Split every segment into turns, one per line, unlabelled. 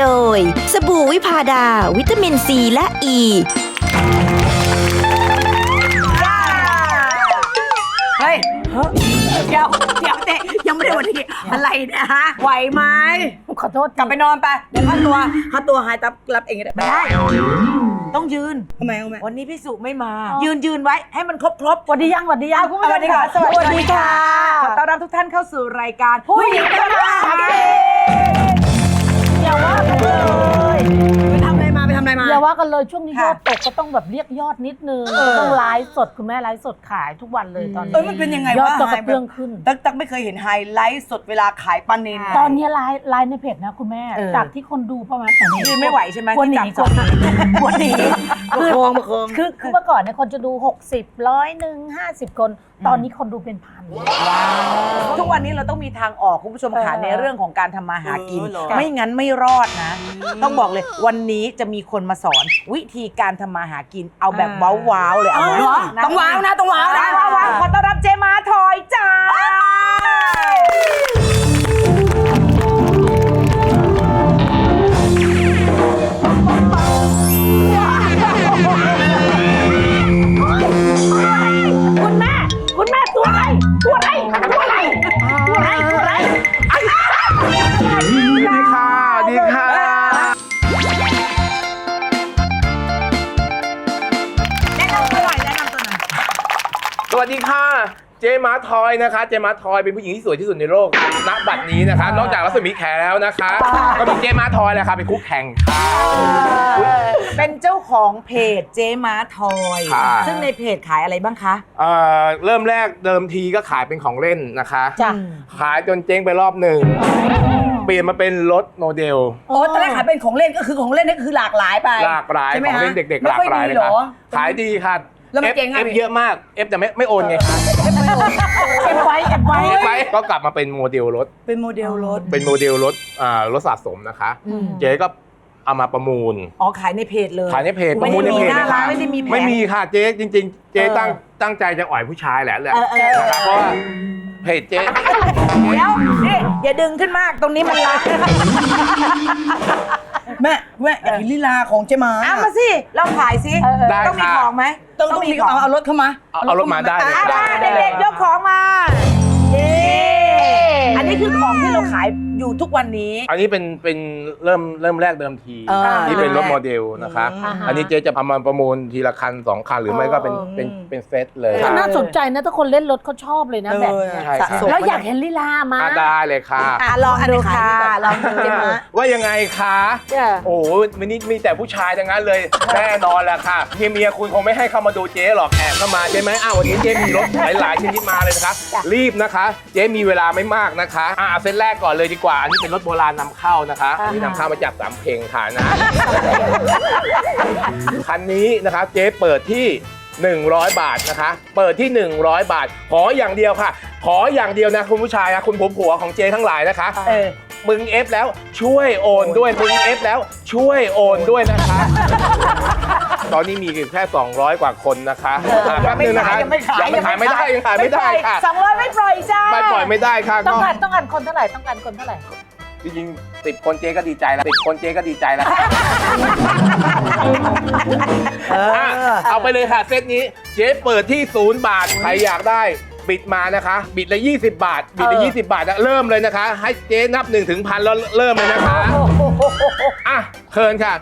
โดย สบู่วิพาดา วิตามินซีและอ e. ี
เฮ้ยเดี๋ยวเดี๋ยวเตะยังไม่ได้วันนี้อะไรเนะฮะ ไหวไหม
ขอโทษ
กลับไปนอนไปเดี๋ยวค่าตัวค่าตัวหายตับรับเองก็ได้ไม่ได้ ต้องยืน
ทำไมทำไม
วันนี้พี่สุไม่มา ยืนยืนไว้ให้มันครบครบ
สวัสดียังสวัสดียัง
คุณผู้ชมค่ะสวัสดีค่ะขอต้อนรับทุกท่านเข้าสู่รายการผู้หญิงทำมาหากิน
อย่าว่ากันเลย
nhiều quá อะไรมาอ
ย่าว่ากันเลยช่วงนี้ย
ค่ะ
อดตกก็ต้องแบบเรียกยอดนิดนึง
เออ
ต้องไลฟ์สดคุณแม่ไลฟ์สดขายทุกวันเลยตอนนี้
เอ้ยมันเป็นยังไง
ยอด
วะ
จะกระ
ไฮแบบ
เตื้องขึ้น
ตั๊กตั๊กไม่เคยเห็นไฮไลท์สดเวลาขายปลาเนน
ตอนนี้ไลฟ์ไลฟ์ในเพจนะคุณแม่
เออ
จากที่คนดูประมาณแต่
ยืนไม่ไหวใช่ไหม
ควรหนี
ที่จับ
ควรหนีควรหนี
ประคองประคอง
คือคือเมื่อก่อนเนี่ยคนจะดู 60ร้อยหนึ่งห้าสิบคน ตอนนี้คนดูเป็นพัน
ทุกวันนี้เราต้องมีทางออกคุณผู้ชมค่ะ
เออ
ในเรื่องของการทำมาหากิน
เออเหรอ
ไม่งั้นไม่รอดนะ ต้องบอกเลยวันนี้จะมีคนมาสอน วิธีการทำมาหากินเอาแบบว้าวๆเลยเอาไหม
เหรอ
นะ
ต้องว้าวนะต้องว้าวนะ
ว้าวว้าวขอต้อนรับเจมาทอยจ้า
เจมาทอยนะคะ เจมาทอยเป็นผู้หญิงที่สวยที่สุดในโลกณบัดนี้นะคะ นอกจากรัศมีแขแล้วนะคะ ก็มีเจมาทอยแหละค่ะเป็นคู่แข่งค่ะ
เป็นเจ้าของเพจเจมาทอย
ค่ะ
ซึ่งในเพจขายอะไรบ้างคะ
เอ่อเริ่มแรกเดิมทีก็ขายเป็นของเล่นนะคะ
จ้ะ
ขายจนเจ๊งไปรอบหนึ่ง เปลี่ยนมาเป็นรถโมเดล
โอ้ตอนแรกขายเป็นของเล่นก็คือของเล่นนี่คือหลากหลายไป
หลากหลาย
ใช่ไหม
ของเล่น
ฮะ
เด็กๆ
ไม่
หลาก
ค่อย
หลาย
ดี
เลย
เหร
ค่ะ
อ
ขายดีค่ะ
แล้วมัน
F
เจ๊งอะ
F เยอะมาก F จะไม่ไม่โอนไงคะ
เก็บไว้เก็บไว้
F ไว้ก็กลับมาเป็นโมเดลรถ
เป็นโมเดลรถ
เป็นโมเดลรถอ่ารถสะสมนะคะเจ๊ก็เอามาประมูล
อ๋อขายในเพจเลย
ขายในเพจป
ไม่
ระมูลใน
ได้
เพ
มี
จ
หน้า
นะ
ร้า
คะ
นไม่ได้มีแผง
ไม่มีค่ะเจ๊จริง ๆ เจ๊
เออ
ตั้งตั้งใจจะอ่อยผู้ชายแหละแหละ
เออเออ
นะคะเพราะว่าเพจเจ๊
เดี๋ยวนี่อย่าดึงขึ้นมากตรงนี้มันรัก
แม่แม่อยากเห็นลีลาของเจมา
เอามาสิเราขายสิ
ได้
ต้องมี
ค่ะ
ของไหม
ต้องต้องมีเอาเอารถเข้ามา
เอาเอารถมาได้เลย
อ่า
ได้
ได้เด็กๆยกของมาเย้อันนี้คือของที่ เราขายอยู่ทุกวันนี้
อันนี้เป็นเป็นเริ่มเริ่มแรกเดิมที
เออ
นี่เป็นรถโมเดลนะคะ
อ่าฮะ
อันนี้เจ๊จะเอามาประมูลทีละคันสองคันหรือไม่ก็เป็นเป็นเป็นเซตเลย
ก็น่าสนใจนะถ้าคนเล่นรถเขาชอบเลยนะแบบเนี้ย
ใช่
สะ
ค่ะ
สม
แล้วอยากเห็นลีลามา
อะได้เลยค่ะ
อะลองดูค่ะลองดูเจ๊มา
ว่ายังไงคะ
จ้ะ
โอ้โหวันนี้มีแต่ผู้ชายทั้งนั้นเลย แน่นอนแหละค่ะเฮียเมียคุณคงไม่ให้เข้ามาดูเจ๊หรอกแอบเข้ามาใช่ไหมอ้าววันนี้เจ๊มีรถหลายๆชนิดมาเลยนะคะ รีบนะคะ เจ๊มีเวลาไม่มากนะคะ อ่าเส้นแรกก่อนเลยดีกว่า อันนี้เป็นรถโบราณนำเข้านะคะอันนี้นำเข้ามาจากสามเพลงค่ะนะ คันนี้นะคะเจ๊เปิดที่ 100 บาทนะคะ เปิดที่ 100 บาท ขออย่างเดียวค่ะ ขออย่างเดียวนะคุณผู้ชายนะคุณผัวผัวของเจ๊ทั้งหลายนะคะ
เออ
มึงเอฟแล้วช่วยโอนด้วย มึงเอฟแล้วช่วยโอนด้วยนะคะ ตอนนี้มีแค่ 200 กว่าคนนะคะอะแป๊บนึงนะคะ
ยังไม่ขาย
ยังไม่ขายไม่ได้ยังขายไม่ได้ค่ะ
สองร้อยไม่ปล่อยจ้า
ไม่ปล่อยไม่ได้ค่ะ
ต้อง
ก็
การต้องการคนเท่าไหร่ต้องการคนเท่าไหร่
จริงๆสิบคนเจ๊ก็ดีใจแล้วสิบคนเจ๊ก็ดีใจแล้วอะเอาไปเลยค่ะเซตนี้เจ๊เปิดที่ศูนย์บาทใครอยากได้บิดมานะคะ บิดละ 20 บาท บิดละ
เออ
20 บาทนะเริ่มเลยนะคะ ให้เจ๊นับ1ถึงพันแล้วเริ่มเลยนะคะอะเคินค่ะ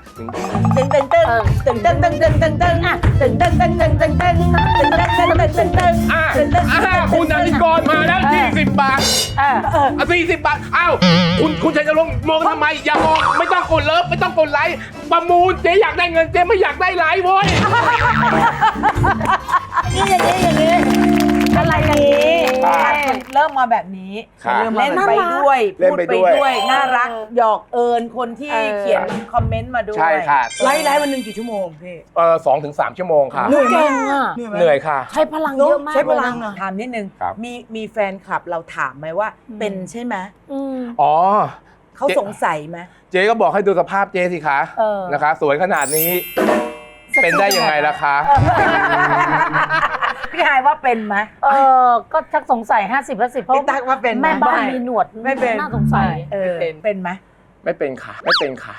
ตึงตึงตึงตึงตึงตึงตึงตึงตึงอะตึงตึงตึงตึงตึงตึงตึงตึงตึงตึงตึงตึงตึง
อะ
ตึงตึง
อะคุณอนิกรมาแล้ว20บาท
เออ
อะ40บาทอ้าวคุณคุณชัยนรงค์มองทำไม อย่ามองไม่ต้องกดเลิฟไม่ต้องกดไลค์ประมูลเจ๊อยากได้เงินเจ๊ไม่อยากได้ไลค์โว้ย
นี่อย่างนี้อย่างนี้ อะไรอย่างนี้
อ่า
เริ่มมาแบบนี้
ครับ
เล่นไปด้วย
เล่น
พูด
ไป
ไป
ด้วย
ด้วย น่ารักหยอกเอิญคนที่
เออ
เขียนคอมเมนต์มาด้วย
ใช่ค่ะ
ไลฟ์ไลฟ์วันหนึ่งกี่ชั่วโมงพี่
เออสองถึงสามชั่วโมงค่ะ
เหนื่อยไหม
เก่งอะ
เหนื่อยไหม
เหนื่อยค่ะ
ใช้พลังเยอะมาก
ใช้พลัง
เยนะ
นะ
ถามนิดนึง
ครับ
มีมีแฟนคลับเราถามไหมว่า
อืม
เป็นใช่ไหม
อืม
อ๋อ
เขา
เจ๊
สงสัยไหม
เจ๊ก็บอกให้ดูสภาพเจ๊สิคะ
เออ
นะคะ สวยขนาดนี้ เป็นได้ยังไงล่ะคะ
พี่ฮายว่าเป็นไหม
เออก็ชักสงสัย 50 50 เพราะ
พี่ตั๊กว่าเป็นไหม
แม่บ้าน
ไม่
มีหนวด
ไม่เป็น
น่าสงสัย
เออเป็นไหม
ไม่เป็นค่ะ ไม่เป็นค่ะ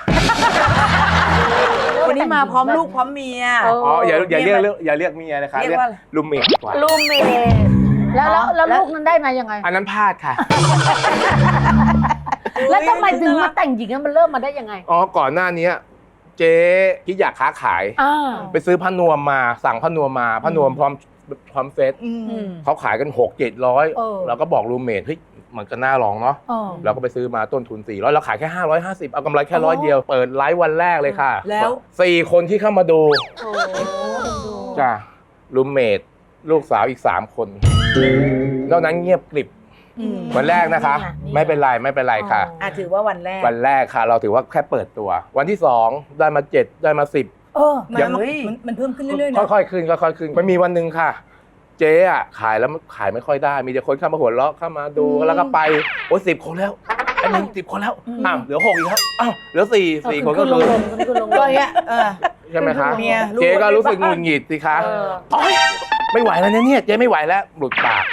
วันนี้มาพร้อมลูกพร้อมเมีย
เอ
อ๋ออย่าอย่าเรียกเรียกอย่าเรียกเมียนะคะ
เรียกว่าอะไร
ลูมเมดดีกว่า
ลูกเมย์แล้วแล้วแล้วลูกนั้นได้มายังไง
อันนั้นพลาดค่ะ
แล้วทำไมถึงมาแต่งหญิงอะมันเริ่มมาได้ยังไง
อ๋อ ก่อนหน้านี้เจ๊คิดอยากค้าขาย
อ่า
ไปซื้อผ้านวมมาสั่งผ้านวมมาผ้านวมพร้อม พร้อมเซต
อืม
อืม
เขาขายกันหกเจ็ดร้อย
เออ
เราก็บอกรูมเมทเฮ้ยมันก็น่าลองเนาะ
เออ
เราก็ไปซื้อมาต้นทุน 400เราขายแค่ 550 เอากำไรแค่ร้อยเดียวเปิดไลฟ์วันแรกเลยค่ะ
แล้ว
สี่คนที่เข้ามาดู
โอ้
จ้ะรูมเมทลูกสาวอีก 3 คน นอกนั้นเงียบกริบ
อืม
วันแรกนะคะ ไม่เป็นไรไม่เป็นไรค่ะ
อะถือว่าวันแรก
วันแรกค่ะ เราถือว่าแค่เปิดตัว วันที่ 2 ได้มา 7 ได้มา 10
เออ
มัน
ยัง
มันมันเพิ่มขึ้นเรื่อยๆนะ
ค่อยๆขึ้นค่อยๆขึ้นมันมีวันหนึ่งค่ะ เจ๊อะขายแล้วขายไม่ค่อยได้ มีแต่คนเข้ามาหัวเราะเข้ามาดูแล้วก็ไปโอ้สิบคนแล้วอันนึงสิบคนแล้วอ้าวเหลือหกอีกแล้วอ้าวเหลือสี่สี่คนก็
ล
คื
ง
อ
ลงขึ้นลง
ก็
ล
องย่างเงี้ยเออ
ใช่ไหมคะ
เมียลูก
เจ๊ก็รู้สึกหงุดหงิดสิคะ
เออ
โอ๊ยไม่ไหวแล้วเนี่ยเนี่ยเจ๊ไม่ไหวแล้วหลุดปาก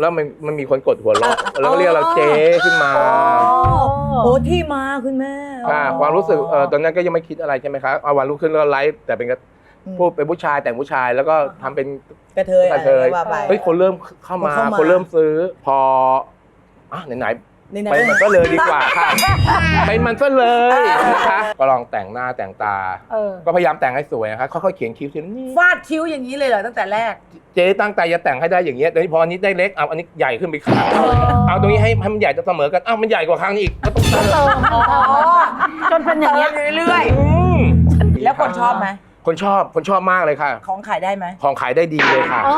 แล้วมันมันมีคนกดหัวเราะแล้วก็เรียกเราเจ๊ขึ้นมา
โอ้ที่มาคุณแม่
ค่ะความรู้สึกเออตอนนั้นก็ยังไม่คิดอะไรใช่ไหมคะเอาวันรุ่งขึ้นแล้วก็ไลฟ์แต่เป็นก็
อืม
พูดเป็นผู้ชายแต่งผู้ชายแล้วก็ทำเป็น
กระเทย
กระเทย
อไรว่าไป
เฮ้ยคนเริ่มเข้ามา
คนเข้ามา
คนเริ่มซื้อพออะไหนไหน
ใน
ๆ
นั้น
ไปมันก็เลยดีกว่าค่ะไปมันก็เลยนะคะก็ลองแต่งหน้าแต่งตา
เออ
ก็พยายามแต่งให้สวยนะคะค่อยๆเขียนคิ้วทีละนิด
ฟาดคิ้วอย่างนี้เลยเหรอตั้งแต่แรก
เจ๊ตั้งใจจะแต่งให้ได้อย่างเงี้ยเดี๋ยวนี้พออันนี้ได้เล็กเอาอันนี้ใหญ่ขึ้นไปข้างเอาตรงนี้ให้ให้มันใหญ่เสมอกันอ้าวมันใหญ่กว่าข้างนี้อีกก็ต้องเติม
เติมจนเป็นอย่างเงี้ย
เรื่อย
อืม
ๆ แล้วคนชอบไหม
คนชอบคนชอบมากเลยค่ะ
ของขายได้ไหม
ของขายได้ดีเลยค่ะ
อ๋อ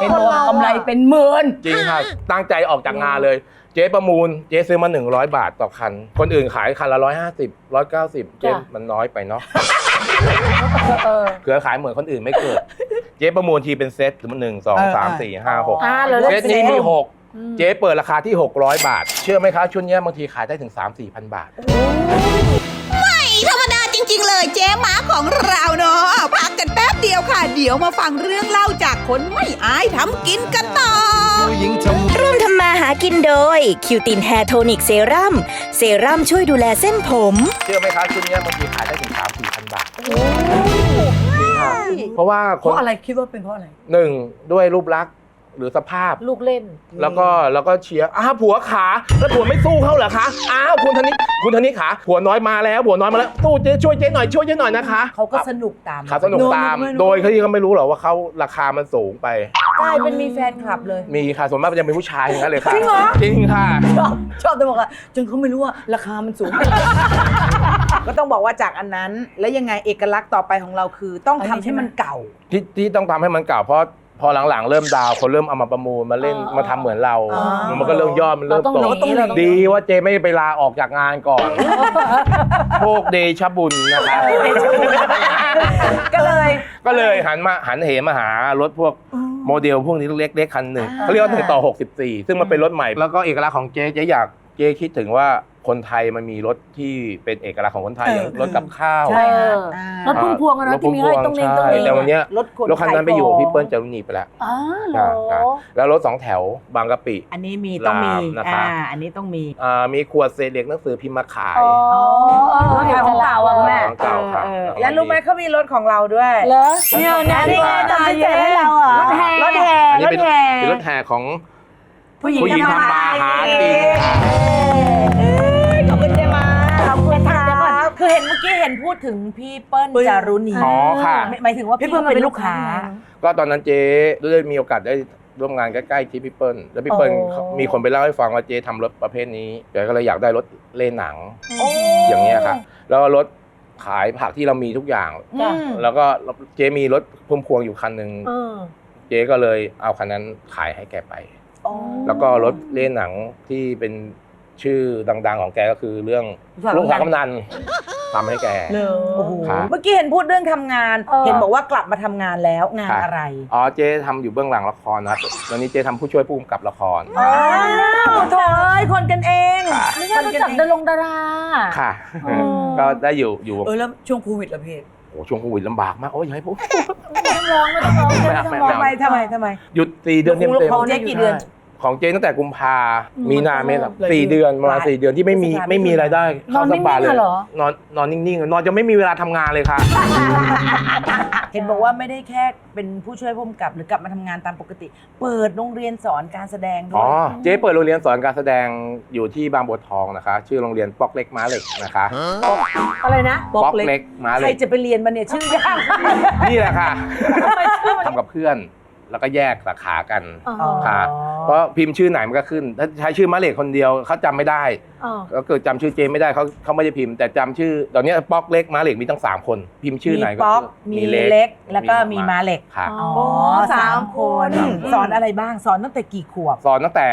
เห็นบอกว่ากำไรเป็นหมื่น
จริงค่ะตั้งใจออกจากงานเลย เจ๊ประมูลเจ๊ซื้อมา 100 บาทต่อคัน คนอื่นขายคันละ150 190 เจ๊มันน้อยไปเนาะ
เออ
เผื่อขายเหมือนคนอื่นไม่เกิด เจ๊ประมูลทีเป็นเซตถึงหนึ่งสองสามสี่ห้าหก
อ่าเหลือ
เซตนี้มีหก
อืม
เจ๊เปิดราคาที่ 600 บาท เชื่อไหมคะชุดเนี้ยบางทีขายได้ถึง 3 4พันบาท
ไม่ธรรมดาจริง ๆ เลยเจ๊หมาของเราเนาะพักกันแป๊บ เดียวค่ะ เดี๋ยวมาฟังเรื่องเล่าจากคนไม่อายทำกินกันต่อ
ร่วมทำมาหากินโดยคิวตินแฮร์โทนิกเซรั่มเซรั่มช่วยดูแลเส้นผม
เชื่อไหมคะชุดเนี้ยบางทีขายได้ถึง3 4พันบาทจริงค่ะเพราะว่า
เพ
คน
ราะอะไรคิดว่าเป็นเพราะอะไร
หนึ่งด้วยรูปลักษณ์ หรือสภาพ
ลูกเล่น
แล้วก็แล้วก็เชียร์อ้าวผัวขาแล้วผัวไม่สู้เขาเหรอคะอ้าวคุณธนิตคุณธนิตขาผัวน้อยมาแล้วผัวน้อยมาแล้วสู้เจ๊ช่วยเจ๊หน่อยช่วยเจ๊หน่อยนะคะ
เขาก็สนุกตาม
ขาสนุกตาม
โน้ตไม่รู้
โดยที่เขาไม่รู้หรอกว่าเขาราคามันสูงไป
กลายเป็นมีแฟนคลับเลย
มีค่ะส่วนมากมันจะเป็นผู้ชายอย่างนั้นเลยค่ะ
จริงเหรอ
จริงค่ะ
ชอบชอบแต่บอกว่าจนเขาไม่รู้ว่าราคามันสูง
ก็ต้องบอกว่าจากอันนั้น แล้วยังไงเอกลักษณ์ต่อไปของเราคือ ต้อง
อัน
ทำ
นี้ใช่
ให้
ไหม
มันเก่า
ที่ที่ต้องทำให้มันเก่าเพราะ พอหลังๆ เริ่มดาวน์คนเริ่มเอามาประมูลมาเล่น
อ๋อ
มาทำเหมือนเรา
อ๋อ
มันก็เริ่มยอดมันเริ่ม
เราต้อง
ต
หนี
ก
เราต้องหนี
ดีว่าเจไม่ไปลาออกจากงานก่อน โชคเดชะบุญนะคะ
ก็เลย
ก็เลยหันมาหันเหมาหารถพวกโมเดลพวกนี้เล็กๆคันหนึ่งเขาเรียกว่าถึงต่อ 64 ซึ่งมันเป็นรถใหม่ แล้วก็เอกลักษณ์ของเจ๊เจ๊อยากเจ๊คิดถึงว่า คนไทยมันมีรถที่เป็นเอกลักษณ์ของคนไทย
เออ
อย่างรถกับข้าว
ใช่
เออ
อ่า
รถพุ่มพวงอะนะ
รถ
ที่มีให้
พุ่
ตรงนี้
พว
ตรงนี้
ใช่แต่วันเนี้ย
รถขน
รถคันนั้นไปอยู่กับพี่เปิ้ลจารุณีไปแล้ว
อ๋อเหรอ
ใช่แล้วรถสองแถวบางกะปิ
อันนี้มีต้องมี
รามนะคะ
อ่าอันนี้ต้องมี
อ่ามีขวดเศษเหล็กหนังสือพิมพ์มาขาย
อ๋อ
รถขายของเก่าอะคุณแม่
ของเก่าค่ะ
เออ แล้วรู้ไหมเขามีรถของเราด้วย
เหรอ
เนี่ยเนี่ยนี่ไง
ตายเยอะให้เราอะ
รถแห่ รถแห่
อันนี้
ร
เป็
ถ
น
แห่
เป็นรถแห่ของ
ผู้หญิง
ผู้หญิงทำมาหากิน
ค่ะ คือเห็นเมื่อกี้เห็นพูดถึงพี่เปิ้ล
เปิ้ล
จารุณี
อ๋อค่ะ
หมายถึงว่าพี่เปิ้ลเป็นลูกค้า
ก็ตอนนั้นเจ๊ได้มีโอกาสได้ร่วมงานใกล้ๆที่พี่เปิ้ลแล้วพี่เปิ้ล
อ๋อ
เขามีคนไปเล่าให้ฟังว่าเจ๊ทำรถประเภทนี้แกก็เลยอยากได้รถเล่นหนัง
โอ้
อย่างเงี้ยครับแล้วก็รถขายผักที่เรามีทุกอย่าง
อืม
แล้วก็เจ๊มีรถพุ่มพวงอยู่คันหนึ่ง
เออ
เจ๊ก็เลยเอาคันนั้นขายให้แกไป
อ๋อ
แล้วก็รถเล่นหนังที่เป็น ชื่อดังๆของแกก็คือเรื่อง
ลู
ลู
ก
ก
สา
สาววกำนันทำให้แก
เลย
โอ้โห
ครับ
เมื่อกี้เห็นพูดเรื่องทำงาน
เออ
เห็นบอกว่ากลับมาทำงานแล้วงาน
ครับ
อะไร
อ๋อเจ๊ทำอยู่เบื้องหลังละครนะครับตอนนี้เจ๊ทำผู้ช่วยผู้กำกับละคร
อ้าวโถ่เอ้ยคนกันเอง
ไม่ใช่รู้จักดารงดารา
ค่ะ
อ๋อ
ก็ได้อยู่อยู่
เออแล้วช่วงโควิดล่ะพี่
โอ้ช่วงโควิดลำบากมาก โอ้ยอย่าให้พูด
ไม่ต้องร้องไม่ต้องร้องไม่ต้องร้อง
ทำไมทำไมทำไม
หยุดสี่เดือนเต็ม
ลูก
เต็ม
เขาเจ๊กี่เดือน
ของเจ๊ตั้งแต่กุมภา
อืม
มีนาเมษาสี่
เลย
เดือนประมาณ
หลาย
สี่เดือนที่ไม่มี
พฤษภา
ไม่มีรายได้เข้าน
อน
สบายเลย
นิ่งๆอะเหรอ
นอนนอนนิ่งๆนอนจะไม่มีเวลาทำงานเลยค่ะ
เห็นบอกว่าไม่ได้แค่เป็นผู้ช่วยผู้กำกับหรือกลับมาทำงานตามปกติ เปิดโรงเรียนสอนการแสดงด้ว
อ๋
ย
อเจ๊เปิดโรงเรียนสอนการแสดงอยู่ที่บางบัวทองนะคะ ชื่อโรงเรียนป๊อกเล็กม้าเหล็กนะคะ
อะไรนะ
ป๊อก
ป๊อก
เล็ก
เล็กม้าเห
ใคร
ล็ก
จะไปเรียนมันเนี่ยชื่อยาก
นี่แหละค่ะทำกับเพื่อน แล้วก็แยกสาขากัน
อ๋อ
ค่ะ เพราะพิมพ์ชื่อไหนมันก็ขึ้น ถ้าใช้ชื่อม้าเหล็กคนเดียวเขาจำไม่ได้
อ๋อ
ก็เกิดจำชื่อเจไม่ได้เขาเขาไม่ได้พิมพ์แต่จำชื่อตอนนี้ป๊อกเล็กม้าเหล็กมีตั้งสามคน พิมพ์ชื่อไหน
มี
ก็
ป๊อก
มี
มีเล็กแล้วก็มีมาเหล็ก
ค่ะ
อ๋อ
อ๋อ
สา
สามม
ค
คนนสอนอะไรบ้างสอนตั้งแต่กี่ขวบ
สอนตั้งแต่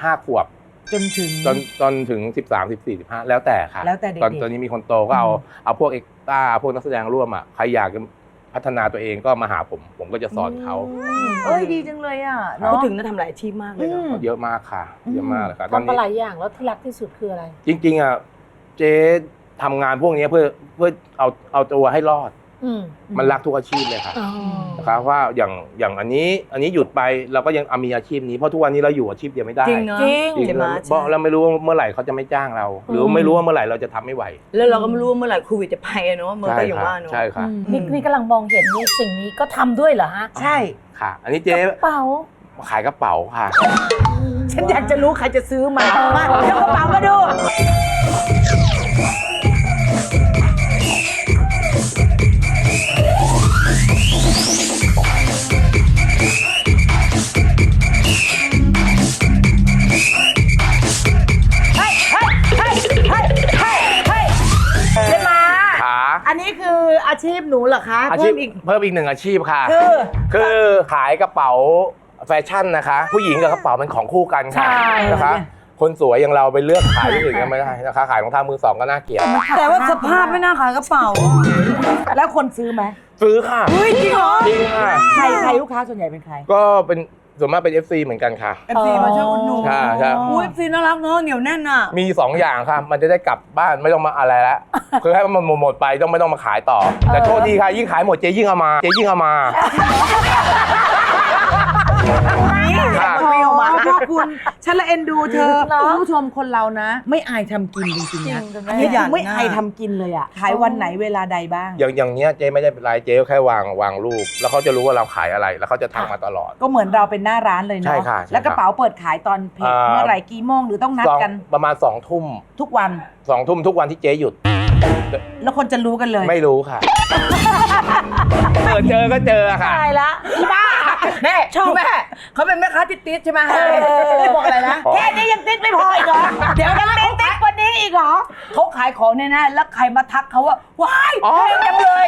ห้าขวบ
จนถึง
จนจนถึง13 14 15แล้วแต่ค่ะ
แล้วแต่เด็กๆ
ตอนตอนนี้มีคนโตก็เอาเอาพวกเอ็กต้าพวกนักแสดงร่วมอะใครอยากจะ พัฒนาตัวเองก็มาหาผม ผมก็จะสอนเขา
เอ้ยดีจังเลยอะเนาะ
พูดถึงนะทำหลายอาชีพมากเลยเนาะ
เยอะมากค่ะ
อืม
เยอะมากเลยค่ะตอน
ทำมา
นี้
หลายอย่างแล้วที่รักที่สุดคืออะไร
จริงๆอะเจ๊ทำงานพวกนี้เพื่อเพื่อเอาเอาตัวให้รอด
อื ม
มันรักทุกอาชีพเลยค่ะ
อ๋อ
นะครับว่าอย่างอย่างอันนี้อันนี้หยุดไปเราก็ยังเอามีอาชีพนี้เพราะทุกวันนี้เราอยู่อาชีพเดียวไม่ได้
จริงเนาะ
จริง
จริง
ใช่ไหม
เพราะเราไม่รู้ว่าเมื่อไหร่เขาจะไม่จ้างเรา หรือไม่รู้ว่าเมื่อไหร่เราจะทำไม่ไหว
แล้วเราก็ไม่รู้ว่าเมื่อไหร่โควิดจะไปอะเนาะเมื่อ
ใช่
ก็อย่าง
ค่ะ
ว่าเนาะ
ใช่ค่ะ
นี่นี่กำลังมองเห็นนี่สิ่งนี้ก็ทำด้วยเหรอฮะ
ใช่
ค่ะ อันนี้เจ๊
กระเป๋า
ขายกระเป๋าค่ะ
ฉันอยากจะรู้ใครจะซื้อมามาเดี๋ยวกระเป๋ามาดู ออาชีพหนูเหรอคะ
อาชีพ
เพิ่มอีก
เพิ่มอีกหนึ่งอาชีพค่ะ
คือ
คือขายกระเป๋าแฟชั่นนะคะ ผู้หญิงกับกระเป๋าเป็นของคู่กันค่ะ
ใช่
นะคะ คนสวยอย่างเราไปเลือกขายที่อื่นก็ไม่ได้นะคะ ขายรองเท้ามือสองก็น่าเกลียด
แต่ว่าสภาพไม่น่าขายกระเป๋า
แล้วคนซื้อไหม
ซื้อค่ะ
เฮ้ยจริงเหรอ
จริงค่ะ
ใครใครลูกค้าส่วนใหญ่เป็นใคร
ก็เป็น ส่วนมากเป็น FC เหมือนกันค่ะ
เอฟซีมาช่วยอุดหนุน
ใช่ใช่
อุ้ยเอฟซีน่ารักเนาะเหนียวแน่นอะ
มีสองอย่างค่ะ มันจะได้กลับบ้านไม่ต้องมาอะไรแล้ว คือให้มันหมดๆไปต้องไม่ต้องมาขายต่อ แต่โทษทีค่ะยิ่งขายหมดเจ๊ยิ่งเอามา เจ๊ยิ่งเอามา คุ
ณฉันละเอ็นดูเธอ
เนอะ
คุณผู้ชมคนเรานะ ไม่อายทำกินจริงๆนะ
จริง
อันนี้
ขยัน
คือไม่
นะ
อายทำกินเลยอะขายวันไหนเวลาใดบ้าง
อย่างอย่างเนี้ยเจ๊ไม่ได้เป็นไรเจ๊ก็แค่วางวางรูป แล้วเขาจะรู้ว่าเราขายอะไร แล้วเขาจะทักมาตลอด
ก็เหมือนเราเป็นหน้าร้านเลย
ใช่
เนาะ
ค่ะใช่
แล้วกระเป๋าเปิดขายตอนเพจ
อ่า
เมื่อไหร่กี่โมงหรือต้องนัด
สอง
กัน
ประมาณสองทุ่ม
ทุกวัน
สองทุ่มทุกวันที่เจ๊หยุด
แล้วคนจะรู้กันเลย
ไม่รู้ค่ะ เออเจอก็เจอค่ะ
ตายละ
แม่ชอบแม่เขาเป็นแม่ค้าติดติดๆใช่ไหมฮะไม่บอกอะไรนะ
แค่นี้ยังติ๊กไม่พออีกเหรอเดี๋ยวยังติ๊กติ๊กกว่านี้อีกเหรอ
เขาขายของเนี่ยนะแล้วใครมาทักเขาว่าว้าย
อ๋อ
แพงจังเลย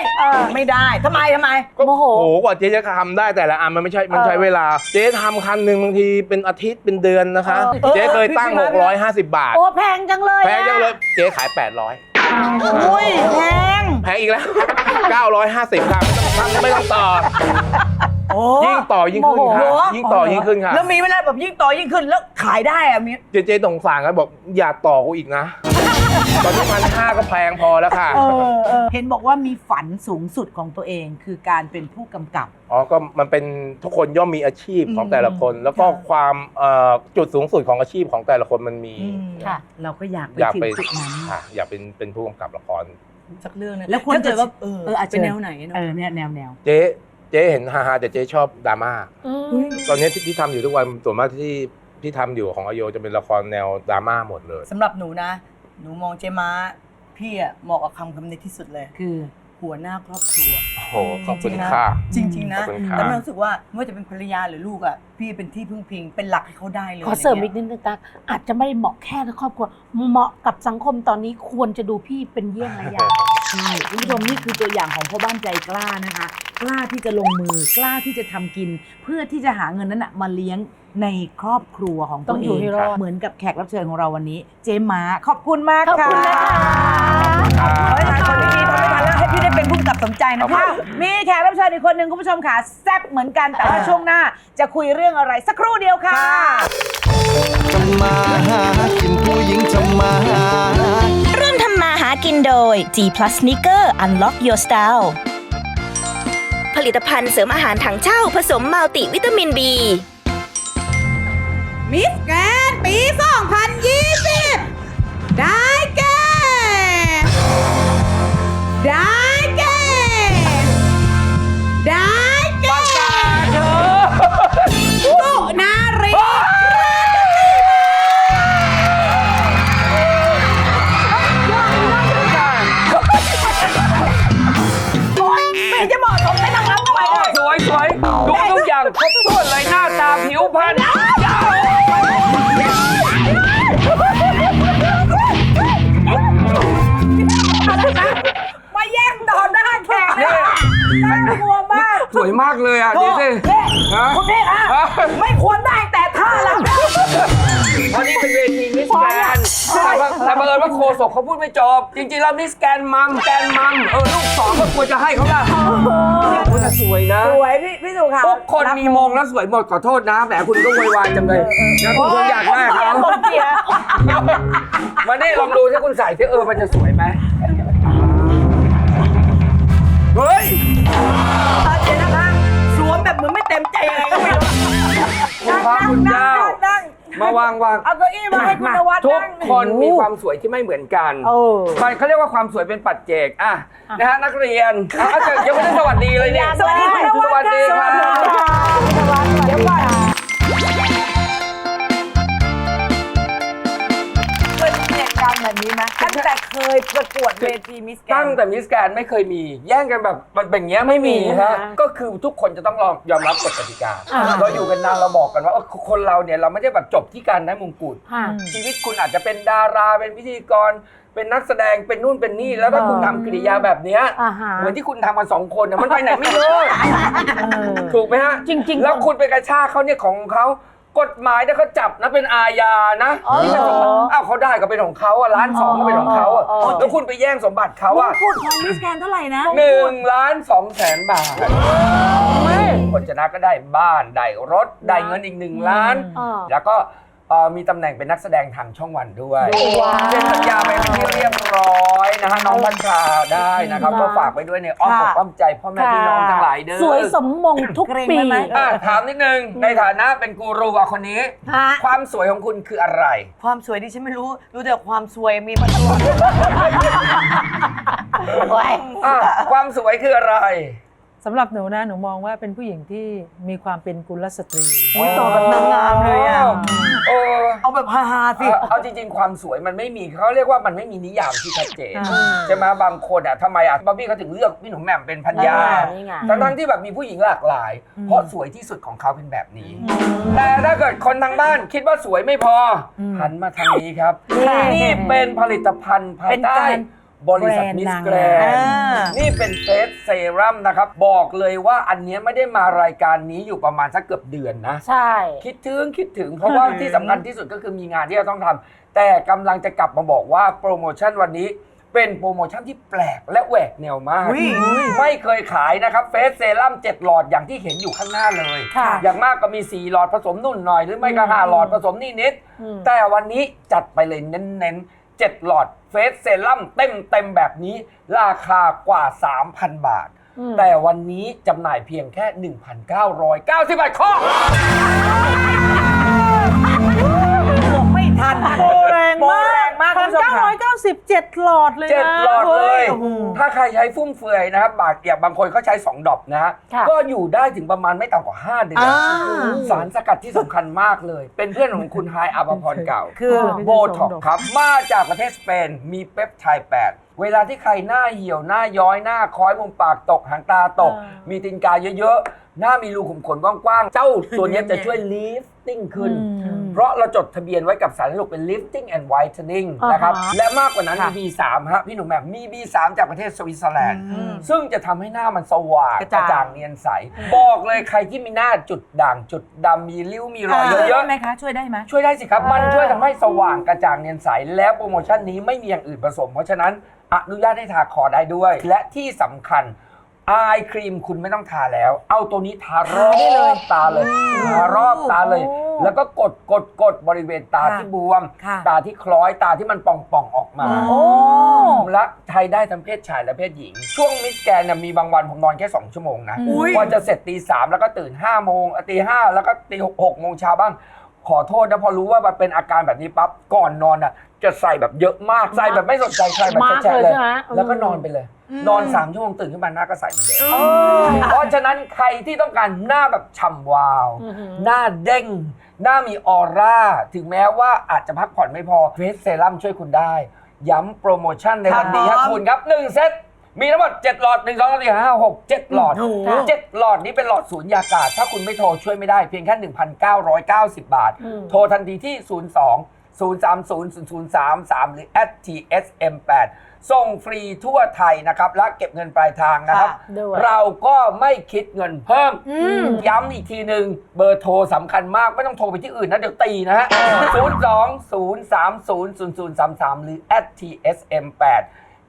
ไม่ได้ทำไมทำไม
ก็
โมโห
โอ้โหกว่าเจ๊จะทำได้แต่ละอันมันไม่ใช่ มันใช้เวลา เจ๊ทำคันหนึ่งบางทีเป็นอาทิตย์เป็นเดือนนะคะ
เออ
เจ๊เคยตั้ง
พี่พี่มา
650 บาท
โอ้แพงจังเลยอะ
แพงจังเลยเจ๊ขาย 800
อุ้ยแพง
แพงอีกแล้ว 950ค่ะไม่ต้องไม่ต้องต่อ
โอ้
ยิ่งต่อยิ่งขึ้น
โมโห
ค่ะยิ่งต่อยิ่งขึ้นค่ะ
แล้วมีเวลาแบบยิ่งต่อยิ่งขึ้นแล้วขายได้อะมี
เจ๊เจ๊ตรงสารกันบอกอย่าต่อกูอีกนะตอนนี้มันห้าก็แพงพอแล้วค่ะ
เออเออเห็นบอกว่ามีฝันสูงสุดของตัวเองคือการเป็นผู้กำกับ
อ๋อก็มันเป็นทุกคนย่อมมีอาชีพของแต่ละคน แล้วก็ความเอ่อจุดสูงสุดของอาชีพของแต่ละคนมันมี
ค่ะ
เราก็อยากไป
อยาก
ถึง
ไป
จุดนั้น
ค่ะอยากเป็นเป็นผู้กำกับละคร
สักเรื่องนึง
แล้วควร
ถ้าเกิด
จะ
ว่าเออ
เอออาจจะ
เป็นแนวไหนเนอะ
เออเนี่ยแนวแนว
เจ๊ เจ๊เห็นฮาฮาแต่เจ๊ชอบดราม่า
อืม
ตอนนี้ที่ที่ทำอยู่ทุกวันส่วนมากที่ที่ทำอยู่ของอโยจะเป็นละครแนวดราม่าหมดเลย
สำหรับหนูนะ หนูมองเจม้า พี่อะเหมาะกับคำคำนี้ที่สุดเลย
คือ
หัวหน้าครอบครัว
โอ้โหขอบคุณ
จริงๆนะ
ค่ะ
จริงๆนะ
ขอบคุณครับ
แล้วแม่รู้สึกว่าไม่ว่าจะเป็นภรรยาหรือลูกอะพี่เป็นที่พึ่งพิงเป็นหลักให้เขาได้เลย
ขอเสริมะอี
ไงี้
กนิดนึงตั๊กอาจจะไม่ได้เหมาะแค่ในครอบครัว เหมาะกับสังคมตอนนี้ควรจะดูพี่เป็นเยี่ยงระยะ
ใช่คุณผู้ชมนี่คือตัวอย่างของพ่อบ้านใจกล้านะคะ กล้าที่จะลงมือกล้าที่จะทำกิน เพื่อที่จะหาเงินนั้นนะมาเลี้ยงในครอบครัวของ
ต้
ตั
อ
ว
ง
เอ
อยู่
ง
ให้รอด
เหมือนกับแขกรับเชิญของเราวันนี้ เจม้าขอบคุณมาก
ขอบคุณนะคะ
ขอให้ทานคนดีๆทำไม่ทันแล้วให้พี่ได้เป็นผู้กำกับสมใจนะ
ค่ะ
คะ
มีแขกรับเชิญอีกคนหนึ่งคุณผู้ชมค่ะแซ่บเหมือนกันแต่ว่าช่วงหน้าจะคุยเรื่องอะไรสักครู่เดียวค่ะ
ทำมาหากินผู้หญิงทำมาหา
ร่วมทำมากินโดย G Plus Sneaker Unlock Your Style ผลิตภัณฑ์เสริมอาหารถังเช่าผสมมัลติวิตามิน B
มิสแกรนด์ปี 2020 ได้แก่ได้แก่ได้ ส
วย
มาก
เลยอะดูสิฮะ
คุณพี่คะ
ฮะ
ไม่ควรได้แต่ท่าแล้ว
เพราะนี่เป็นเวทีมิสแกรนด์แต่ว่าแต่บังเอิญว่าโคศกเขาพูดไม่จบ จริงๆแล้วมิสแกรนด์มัมแกรนด์มัมเออลูกสองก็ควรจะให้เขาละโอ้แต่สวยนะ
สวยพี่พี่สุค่ะ
ทุกคนมีมงแล้วสวยหมดขอโทษนะแหมคุณก็โวยวายจังเลยแล้วคุณคงอยากได้เขา
ผมเชียร์
มานี่ลองดูถ้าคุณใส่ที่เออมันจะสวยไหมเฮ้ย
อนไม่เต็มใจยังไงก็ไม่รู้
คุณพระคุณเจ้า
นั่ง
มาวางวาง
เอาเก้าอี้มาให้คุณนวัด
ทุก
นั่ง
คนมีความสวยที่ไม่เหมือนกัน
เออ
มันเขาเรียกว่าความสวยเป็นปัจเจกอะนะฮะนักเรียนอะอาจารย์ยังไม่ได้สวัสดีเลยเนี่ย
สวัสดีคุณนวัด
สวัสดีครับ
เดี๋ยวก่อนเการณ์แบบนี้ไหมตั้งแต่เคยประกวดเวทีมิสแกร
ตั้
น
ง
ด์
แต่มิสแกรนด์ไม่เคยมี แย่งกันแบบมันเป็นอย่างเงี้ยไม่มีฮะก็คือทุกคนจะต้องลองยอมรับกฎกติกาเราอยู่กันนานเราบอกกันว่าเออคนเราเนี่ยเราไม่ได้แบบจบที่การได้มงกุฎชีวิตคุณอาจจะเป็นดาราเป็นพิธีกร เป็นนักแสดงเป็นนู่นเป็นนี่แล้วถ้าคุณทำกิริยาแบบเนี้ย
อ่าฮะ
เหมือนที่คุณทำมาสองคนน่ะมันไปไหนไม่รู้ถูกไหมฮะ
จริงๆ
แล้วคุณไปกระชากเขาเนี่ยของเขา กฎหมายถ้าเขาจับนะเป็นอาญานะนี่เป็นสมบัติอ้าวเขาได้ก็เป็นของเขาอะล้านสองก็เป็นของเขาอะแล้วคุณไปแย่งสมบัติเขาอะ
พูดของมิสแกรนด์เท่าไหร่นะ
หนึ่งล้านสองแสนบาทคนชนะก็ได้บ้านได้รถได้เงินอีกหนึ่งล้าน
อ่า
แล้วก็ เอ่อมีตำแหน่งเป็นนักแสดงทางช่องวันด้วย
ว้าว
เซ็นสัญญาไปเป็นที่เรียบร้อยนะฮะน้องบัญชาได้นะครับก็ฝากไปด้วยในอ้อมอกอ้อมใจพ่อแม่พี่น้องทั้งหลายเด้อ
สวยสมมงทุกปี
อะถามนิดนึงในฐานะเป็นกูรูอะคนนี้
ฮะ
ความสวยของคุณคืออะไร
ความสวยดิฉันไม่รู้ รู้แต่ความสวยมีมาตลอด
อะความสวยคืออะไร
สำหรับหนูนะหนูมองว่าเป็นผู้หญิงที่มีความเป็นกุลสตรี
อุ๊ยตอบแบบนางงามเลยอะ
เออ
เอาแบบฮาๆสิ
เอาเอาจริง ๆ ความสวยมันไม่มีเขาเรียกว่ามันไม่มีนิยามที่ชัดเจน
อ่า
ใช่ไหมบางคนอะทำไมอะบ๊อบบี้เขาถึงเลือกพี่หนุ่มแหม่มเป็นพันยา
นี่ไง
ทั้งๆที่แบบมีผู้หญิงหลากหลาย เพราะสวยที่สุดของเขาเป็นแบบนี้ แต่ถ้าเกิดคนทางบ้านคิดว่าสวยไม่พออหันมาทางนี้ครับ นี่เป็นผลิตภัณฑ์ภาย
เป็น
ใต้
การ
บริษัท
แบรนด์
มิส
นาง
แกรน
อ่า
นี่เป็นเฟสเซรั่มนะครับ บอกเลยว่าอันเนี้ยไม่ได้มารายการนี้อยู่ประมาณสักเกือบเดือนนะ
ใช่
คิดถึงคิดถึงเพราะว่าที่สำคัญที่สุดก็คือมีงานที่เราต้องทำแต่กำลังจะกลับมาบอกว่าโปรโมชั่นวันนี้ เป็นโปรโมชั่นที่แปลกและแหวกแนวมาก
อุ๊ย
ไม่เคยขายนะครับเฟสเซรั่ม7หลอดอย่างที่เห็นอยู่ข้างหน้าเลย
ค่ะ
อย่างมากก็มี 4 หลอดผสมนุ่นหน่อย หรือไม่ก็5หลอดผสมนี่นิด แต่วันนี้จัดไปเลยเน้นๆ 7 หลอดเฟสเซรั่มเต็มเต็มๆแบบนี้ ราคากว่า 3,000 บาท แต่วันนี้จำหน่ายเพียงแค่ 1,990 บาทข้อ
ไม่ทัน
โปรแรง
โปร
มาก
แรง มากคุณผู้ชมค่ะ
997หลอดเลยนะ
เจ็ดหลอดเลย
โอ้โห
ถ้าใครใช้ฟุ่มเฟือยนะครับบางอย่างบางคนเขาใช้ 2 ดอกนะฮะ
ค่ะ
ก็อยู่ได้ถึงประมาณไม่ต่ำกว่า 5 เดือนสารสกัดที่สำคัญมากเลย เป็นเพื่อนของคุณไฮายอาภพรเก่า
คือ
โบท็อกครับ มาจากประเทศสเปน มีเปปไทด์8 เวลาที่ใครหน้าเหี่ยวหน้าย้อยหน้าคล้อยมุมปากตกหางตาตกมีตีนกาเยอะๆ หน้ามีรูขุมขนกว้างๆ เจ้าตัวเนี้ยจะช่วยลิฟติ้งขึ้นเพราะเราจดทะเบียนไว้กับสารสรุปเป็น lifting and whitening นะครับ และมากกว่านั้นมี B3 ฮะพี่หนุ่มแหม่มมี B3 จากประเทศสวิตเซอร์แลนด์ซึ่งจะทำให้หน้ามันสว่าง
ก
ก
ระ
ระ
จ่าง
จ่างเนียนใส บอกเลยใครที่มีหน้าจุดด่างจุดดำมีริ้วมีรอย
ช่วย
เย
ได้
อะ
ไหมคะ ช่วยได้ไหม
ๆช่วยได้สิครับ มันช่วยทำให้สว่างกระจ่างเนียนใส แล้วโปรโมชั่นนี้ไม่มีอย่างอื่นผสม เพราะฉะนั้นอนุญาตให้ทาคอได้ด้วย และที่สำคัญ อายครีมคุณไม่ต้องทาแล้ว เอาตัวนี้ทารอบตาเลยทารอบตาเลย แล้วก็กดกดกดบริเวณตา
ค่ะ
ที่บวม
ค่ะ
ตาที่คล้อยตาที่มันป่องป่องๆออกมา
โอ้
และใช้ได้ทั้งเพศชายและเพศหญิง ช่วงมิสแกรนเนี่ยมีบางวันผมนอนแค่ 2 ชั่วโมงนะ
อุ๊ย
พอจะเสร็จตีสามแล้วก็ตื่น5โมงตีห้าแล้วก็ตีหกหกโมงเช้าบ้าง ขขอโทษนะพอรู้ว่ามันเป็นอาการแบบนี้ปั๊บก่อนนอนอะ จะใส่แบบเยอะมากใส่แบบไม่สนใจใส่แบบ
มาก
แฉะๆ
เลย
เลย
ใช่ไหม
แล้วก็นอนไปเลย นอนสามชั่วโมงตื่นขึ้นมาหน้าก็ใสเหมือนเดิม เพราะฉะนั้นใครที่ต้องการหน้าแบบฉ่ำวาวหน้าเด้ง หน้ามีออร่า ถึงแม้ว่าอาจจะพักผ่อนไม่พอเฟสเซรั่มช่วยคุณได้ ย้ำโปรโมชั่นในวันนี้
ค
ค
รั
รั
บบผม
คุณครับ 1 เซต มีทั้งหมด7หลอด 1 2 3 4 5 6 7 หลอด 7 หลอดนี้เป็นหลอดสูญญากาศ ถ้าคุณไม่โทรช่วยไม่ได้เพียงแค่ 1,990 บาท โทรทันทีที่ 02 030 0033 หรือ @tsm8 ส่งฟรีทั่วไทยนะครับ และเก็บเงินปลายทางนะครับ
ด้วย
เราก็ไม่คิดเงินเพิ่มย้ำอีกทีหนึ่งเบอร์โทรสำคัญมาก ไม่ต้องโทรไปที่อื่นนะ เดี๋ยวตีนะฮะ 0 2 0 3 0 0 0 3 3 หรือ @tsm8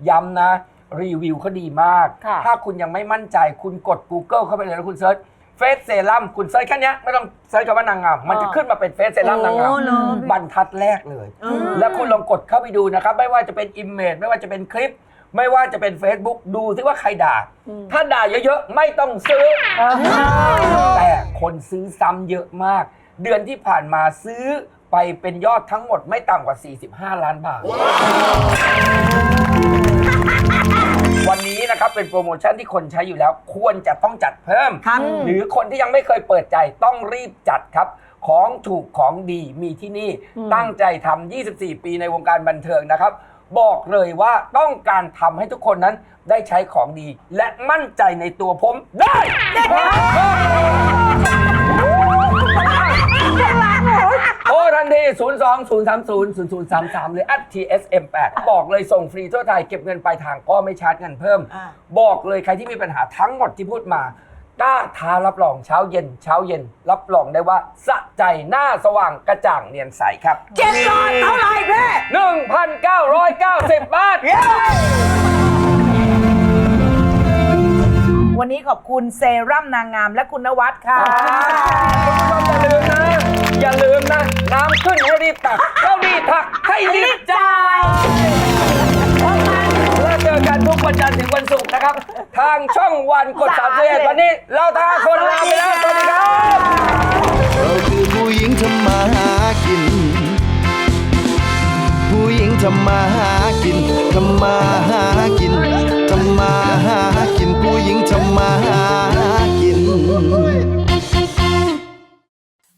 ย้ำนะ รีวิวเขาดีมาก
ค่ะ
ถ้าคุณยังไม่มั่นใจคุณกด Google เข้าไปเลยแล้วคุณเซิร์ชเฟสเซรั่มคุณเซิร์ชแค่เนี้ยไม่ต้องเซิร์ชคำว่านางงามมันจะขึ้นมาเป็นเฟสเซรั่มนางงาม
โอ้เหรอ
บรรทัดแรกเลยแล้วคุณลองกดเข้าไปดูนะครับ ไม่ว่าจะเป็นอิมเมจไม่ว่าจะเป็นคลิป ไม่ว่าจะเป็น Facebook ดูที่ว่าใครด่า ถ้าด่าเยอะๆ ไม่ต้องซื้ออแต่คนซื้อซ้ำเยอะมาก เดือนที่ผ่านมาซื้อไปเป็นยอดทั้งหมดไม่ต่ำกว่า 45 ล้านบาทวั นนี้นะครับเป็นโปรโมชั่นที่คนใช้อยู่แล้ว ควรจะต้องจัดเพิ่มหรือคนที่ยังไม่เคยเปิดใจต้องรีบจัดครับ ของถูกของดีมีที่นี่ตั้งใจทำ 24 ปีในวงการบันเทิงนะครับ บอกเลยว่าต้องการทำให้ทุกคนนั้นได้ใช้ของดี และมั่นใจในตัวผมได้ โทรทันที 0 2 0 3 0 0 0 3 3 หรือ at tsm8 บอกเลยส่งฟรีทั่วไทยเก็บเงินปลายทางก็ไม่ชาร์จเงินเพิ่มบอกเลยใครที่มีปัญหาทั้งหมดที่พูดมากล้าท้ารับรองเช้าเย็น เช้าเย็น รับรองได้ว่าสะใจหน้าสว่างกระจ่างเนียนใสครับ
เจ็ดหลอดเท่าไหร่แม่
1,990 บาท
วันนี้ขอบคุณเซรั่มนางงามและคุณนวัดค่ะ
อย่าลืมนะ น้ำขึ้นให้รีบตักเจ้าดีทักให้รีบจ่ายแล้วเจอกันทุกวันจันทร์ถึงวันศุกร์นะครับ ทางช่องวันกดสามสิบเอ็ดวันนี้ เราทั้งห้าคนลาไปแล้วสวัสดีครับ
เราคือผู้หญิงทำมาหากิน ผู้หญิงทำมาหากินทำมาหา